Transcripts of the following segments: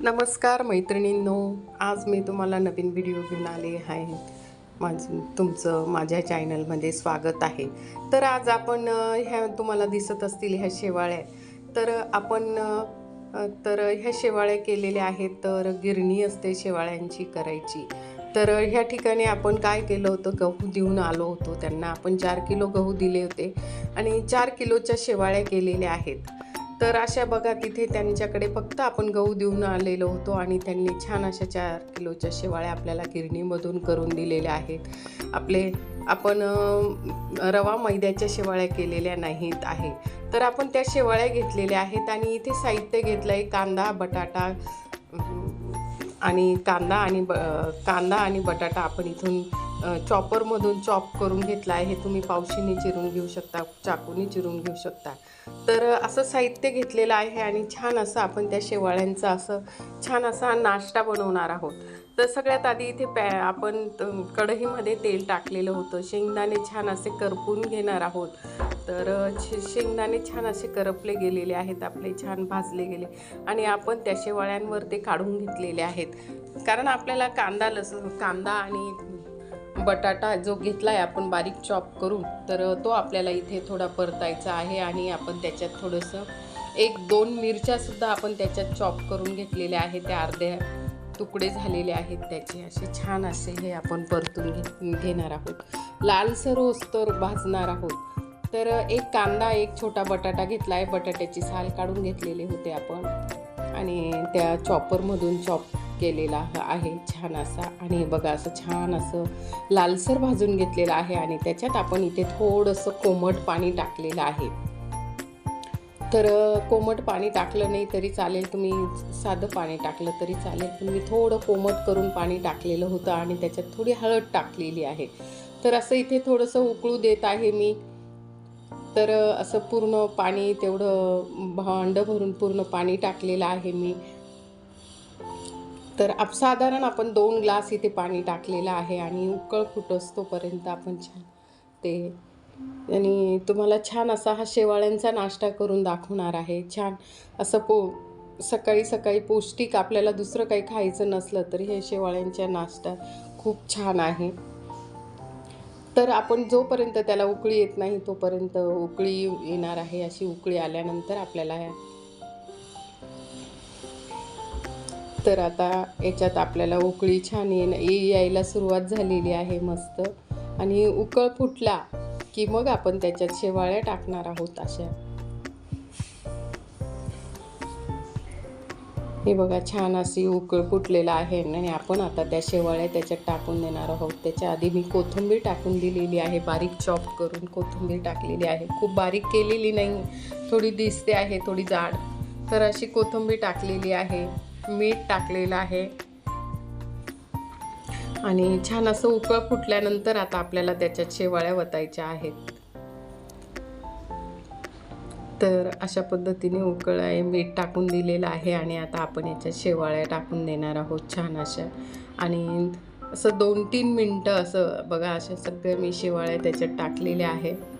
नमस्कार मैत्रिणींनो आज मी तुम्हाला नवीन व्हिडिओ घेऊन आले आहे. माझं तुमचं माझ्या चॅनलमध्ये स्वागत आहे. तर आज आपण ह्या तुम्हाला दिसत असतील ह्या शेवाळ्या. तर आपण तर ह्या शेवाळ्या केलेल्या आहेत तर गिरणी असते शेवाळ्यांची करायची. तर ह्या ठिकाणी आपण काय केलं होतं गहू देऊन आलो होतो. त्यांना आपण चार किलो गहू दिले होते. आणि चार किलोच्या शेवाळ्या केलेल्या आहेत. तर अशा बघा तिथे त्यांच्याकडे फक्त आपण गहू देऊन आलेलो होतो आणि त्यांनी छान अशा चार किलोच्या शेवाळ्या आपल्याला गिरणीमधून करून दिलेल्या आहेत. आपले आपण रवा मैद्याच्या शेवाळ्या केलेल्या नाहीत आहे. तर आपण त्या शेवाळ्या घेतलेल्या आहेत आणि इथे साहित्य घेतलं आहे कांदा बटाटा आणि कांदा आणि ब कांदा आणि बटाटा आपण इथून चॉपरमधून चॉप करून घेतला आहे. हे तुम्ही पावशीने चिरून घेऊ शकता चाकूने चिरून घेऊ शकता. तर असं साहित्य घेतलेलं आहे आणि छान असं आपण त्या शेवाळ्यांचा असं छान असा नाश्ता बनवणार आहोत. तर सगळ्यात आधी इथे पॅ आपण कढईमध्ये तेल टाकलेलं होतं. शेंगदाणे छान असे करपून घेणार आहोत. तर शेंगदाणे छान असे करपले गेलेले आहेत. आपले छान भाजले गेले. आणि आपण त्या शेवाळ्यांवर ते काढून घेतलेले आहेत. कारण आपल्याला कांदा लस कांदा आणि बटाटा जो घेतला आहे आपण बारीक चॉप करून तर तो आपल्याला इथे थोडा परतायचा आहे आणि आपण त्याच्यात थोडंसं एक दोन मिरच्यासुद्धा आपण त्याच्यात चॉप करून घेतलेल्या आहेत. त्या अर्ध्या तुकडे झालेले आहेत त्याचे. असे छान असे हे आपण परतून घे घेणार आहोत. लालसर तर भाजणार आहोत. तर एक कांदा एक छोटा बटाटा घेतला आहे बटाट्याची साल काढून घेतलेले होते आपण. आणि त्या चॉपरमधून चॉप केलेला आहे. छान असा आणि बघा असं छान असं लालसर भाजून घेतलेलं आहे आणि त्याच्यात आपण इथे थोडंसं कोमट पाणी टाकलेलं आहे. तर कोमट पाणी टाकलं नाही तरी चालेल तुम्ही साधं पाणी टाकलं तरी चालेल. पण मी थोडं कोमट करून पाणी टाकलेलं होतं आणि त्याच्यात थोडी हळद टाकलेली आहे. तर असं इथे थोडंसं उकळू देत आहे मी. तर असं पूर्ण पाणी तेवढं भांडं भरून पूर्ण पाणी टाकलेलं आहे मी. तर आप साधारण आपण दोन ग्लास इथे पाणी टाकलेलं आहे आणि उकळ फुटसतोपर्यंत आपण छान ते आणि तुम्हाला छान असा हा शेवाळ्यांचा नाश्ता करून दाखवणार आहे. छान असं पो सकाळी सकाळी पौष्टिक आपल्याला दुसरं काही खायचं नसलं तरी हे शेवाळ्यांचा नाश्ता खूप छान आहे. तर आपण जोपर्यंत त्याला उकळी येत नाही तोपर्यंत उकळी येणार आहे अशी उकळी आल्यानंतर आपल्याला तर आता याच्यात आपल्याला उकळी छान येण ये- यायला सुरुवात झालेली आहे मस्त. आणि उकळ फुटला की मग आपण त्याच्यात शेवाळ्या टाकणार आहोत अशा. हे बघा छान अशी उकळ फुटलेलं आहे आणि आपण आता त्या शेवाळ्या त्याच्यात टाकून देणार आहोत. त्याच्या आधी मी कोथिंबीर टाकून दिलेली आहे बारीक चॉप करून कोथिंबीर टाकलेली आहे. खूप बारीक केलेली नाही थोडी दिसते आहे थोडी जाड. तर अशी कोथिंबीर टाकलेली आहे. मीठ टाकलेलं आहे. आणि छान असं उकळ फुटल्यानंतर आता आपल्याला त्याच्यात शेवाळ्या वतायच्या आहेत. तर अशा पद्धतीने उकळ आहे मीठ टाकून दिलेलं आहे आणि आता आपण याच्यात शेवाळ्या टाकून देणार आहोत छान अशा. आणि असं दोन तीन मिनटं असं बघा अशा सगळ्या मी शेवाळ्या त्याच्यात टाकलेल्या आहे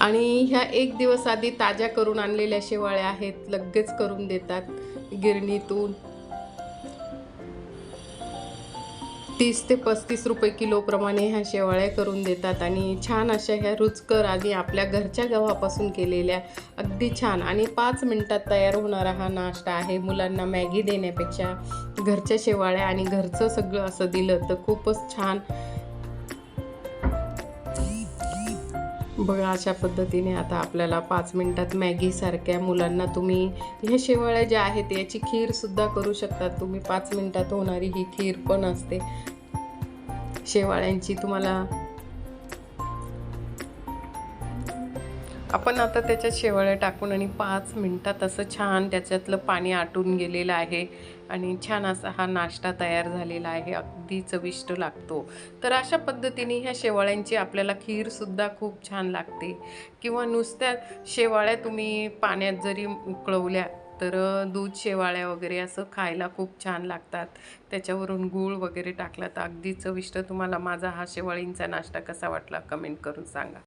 आणि ह्या एक दिवस आधी ताज्या करून आणलेल्या शेवाळ्या आहेत लगेच करून देतात गिरणीतून. तीस ते पस्तीस रुपये किलोप्रमाणे ह्या शेवाळ्या करून देतात आणि छान अशा ह्या रुचकर आणि आपल्या घरच्या गव्हापासून केलेल्या अगदी छान आणि पाच मिनटात तयार होणारा हा नाश्ता आहे. मुलांना मॅगी देण्यापेक्षा घरच्या शेवाळ्या आणि घरचं सगळं असं दिलं तर खूपच छान बघा अशा पद्धतीने आता आपल्याला पाच मिनटात मॅगीसारख्या मुलांना तुम्ही ह्या शेवाळ्या ज्या आहेत याची खीरसुद्धा करू शकता तुम्ही पाच मिनटात होणारी ही खीर पण असते. शेवाळ्यांची तुम्हाला आपण आता त्याच्यात शेवाळ्या टाकून आणि पाच मिनटात असं छान त्याच्यातलं पाणी आटून गेलेलं आहे आणि छान असा हा नाश्ता तयार झालेला आहे. अगदी चविष्ट लागतो. तर अशा पद्धतीने ह्या शेवाळ्यांची आपल्याला खीरसुद्धा खूप छान लागते. किंवा नुसत्या शेवाळ्या तुम्ही पाण्यात जरी उकळवल्या तर दूध शेवाळ्या वगैरे असं खायला खूप छान लागतात. त्याच्यावरून गूळ वगैरे टाकला तर अगदी चविष्ट. तुम्हाला माझा हा शेवाळींचा नाश्ता कसा वाटला कमेंट करून सांगा.